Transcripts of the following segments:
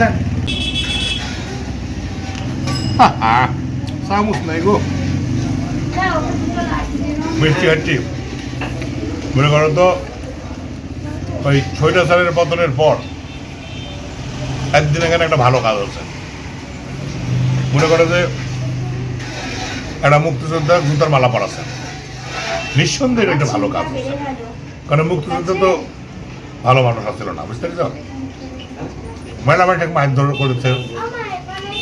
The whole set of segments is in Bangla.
দেন চামচ নাই গো মিষ্টি খাচ্ছি মনে করো তো, ওই ছয়টা সালের পতনের পর একদিন এখানে একটা ভালো কাজ হচ্ছে। মনে করো যে একটা মুক্তিযোদ্ধা জুতার মালা পরাছে নিঃসন্দেহে একটা ভালো কাজ হচ্ছে। কারণ মুক্তিযোদ্ধা তো ভালো মানুষ আসছিল না, বুঝতে পেরেছ? একটা মারধর করেছে।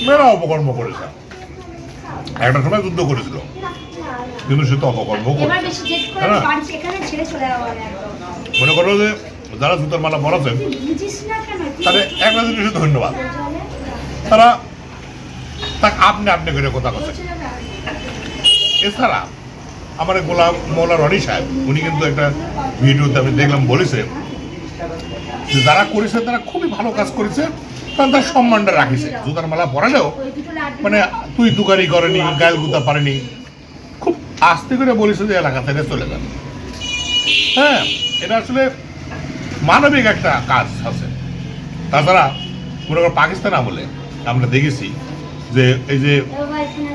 মেয়েরা অপকর্ম করেছে। একটা সময় যুদ্ধ করেছিল। কিন্তু সে তো অপকর্ম হ্যাঁ। মনে করো যে যারা জুতার মালা পরাছেন তুই বুঝিস না কেন? তুই তাদের একটা জিনিসে ধন্যবাদ। তারা তাক আপনি আপনি করে কথা কথা এছাড়া আমার গোলাম মৌলা রনি সাহেব উনি কিন্তু একটা ভিডিওতে আমি দেখলাম বলেছে যে যারা করেছে, তারা খুবই ভালো কাজ করেছে, কারণ তার সম্মানটা রাখিছে জুতার মালা পরালেও মানে তুই তুকারি করেনি গায়েল গুতা পারেনি, খুব আস্তে করে বলেছে যে এলাকা থেকে চলে যান হ্যাঁ এটা আসলে মানবিক একটা কাজ আছে তাছাড়া, মনে করো পাকিস্তান আমলে আমরা দেখেছি যে এই যে।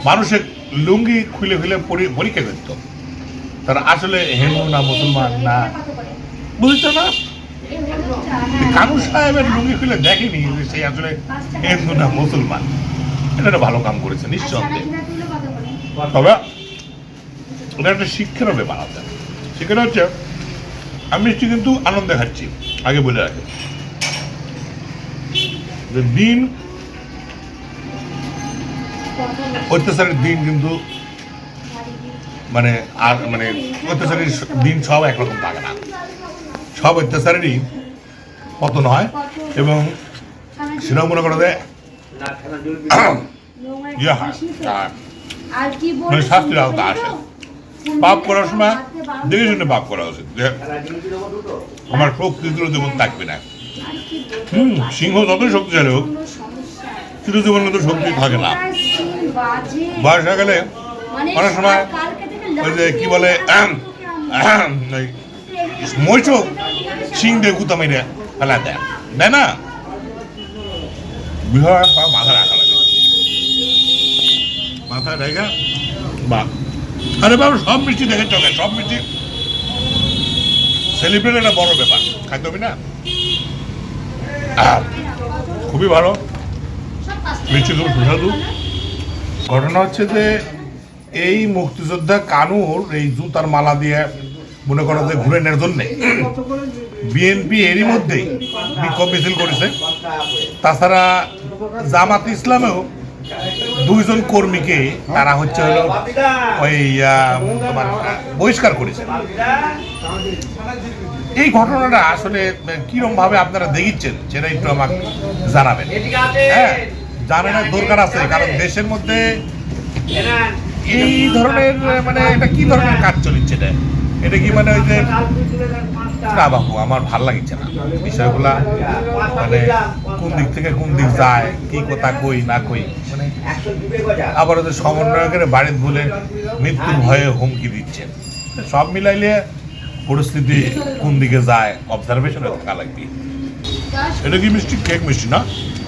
মানুষের লুঙ্গি খুলে খুলে পরি- পরীক্ষা করত তারা আসলে হিন্দু না মুসলমান না, বুঝছ না। কানু সাহেবের লুঙ্গি খুলে দেখেনি যে সে আসলে হিন্দু না মুসলমান। এটা একটা ভালো কাম করেছে নিঃসন্দেহে করে? তবে এটা একটা শিক্ষারও ব্যাপার আছে। শিক্ষাটা হচ্ছে আমি মিষ্টি কিন্তু আনন্দে খাচ্ছি আগে বলে রাখি। যে দিন অত্যাচারের দিন কিন্তু মানে আর মানে অত্যাচারের দিন সব একরকম থাকে না। সব অত্যাচারেরই পতন হয় এবং সেটাও মনে করো যে নোংরা জিনিস নিতে। আর আর কি মানে শাস্তির আওতা আসে। পাপ করার সময় দেখে শুনে পাপ করা উচিত। যে আমার শক্তিগুলো জীবন থাকবে না। হুম সিংহ যতই শক্তিশালী হোক কিন্তু জীবনে তো শক্তি থাকে না। বয়স হয়ে গেলে অনেক সময় ওই যে কি বলে মহিষ সিং দিয়ে গুতা মেরে ফেলা দেয় দেয় না বিহার পা মাথা রাখা লাগে মাথা রেখে বা আরে বাবু সব মিষ্টি দেখে চলে সব মিষ্টি সেলিব্রেট একটা বড় ব্যাপার হবে না খুবই ভালো মিষ্টি খুব সুস্বাদু ঘটনা হচ্ছে যে এই মুক্তিযোদ্ধা কানুর এই জুতার মালা দিয়ে মনে করো যে ঘুরে নেওয়ার জন্যে। বিএনপি এরই মধ্যেই বিক্ষোভ মিছিল করেছে। তাছাড়া জামাত ইসলামেও দুইজন কর্মীকে তারা হচ্ছে হলো ওই তোমার, বহিষ্কার করেছে। এই ঘটনাটা আসলে কিরম ভাবে আপনারা দেখিচ্ছেন সেটা একটু আমাকে জানাবেন। হ্যাঁ জানানোর দরকার আছে, কারণ দেশের মধ্যে এই ধরনের মানে এটা কি ধরনের কাজ চলছে? এটা কি মানে ওই যে না বাবু আমার ভালো লাগছে না। বিষয়গুলা মানে কোন দিক থেকে কোন দিক যায় কি কথা কই না কই মানে আবার ওদের সমন্বয়কের বাড়িতে বলে মৃত্যুর ভয়ে হুমকি দিচ্ছেন সব মিলাইলে পরিস্থিতি কোন দিকে যায় অবজারভেশনে থাকা লাগবে। এটা কি মিষ্টি? কেক মিষ্টি না?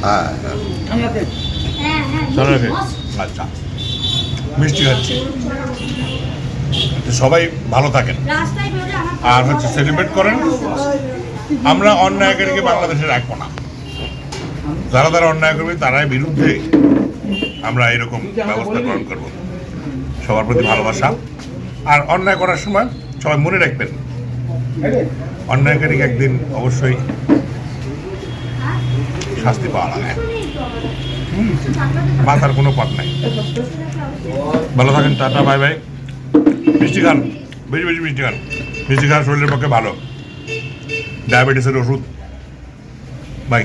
হ্যাঁ হ্যাঁ। হ্যাঁ কেক আচ্ছা। মিষ্টি খাচ্ছি। তো সবাই ভালো থাকেন। আর হচ্ছে সেলিব্রেট করেন, আমরা অন্যায়কারীকে বাংলাদেশে রাখব না। যারা যারা অন্যায় করবে, তারাই বিরুদ্ধে আমরা এরকম ব্যবস্থা গ্রহণ করব। সবার প্রতি ভালোবাসা। আর অন্যায় করার সময় সবাই মনে রাখবেন, অন্যায়কারীকে একদিন অবশ্যই শাস্তি পাওয়া লাগে। মাথার কোনো পথ নাই। ভালো থাকেন, টাটা, বাই বাই। মিষ্টি খান। বেশি বেশি মিষ্টি খান। মিষ্টি খান শরীরের পক্ষে ভালো। ডায়াবেটিসের ওষুধ। বাই।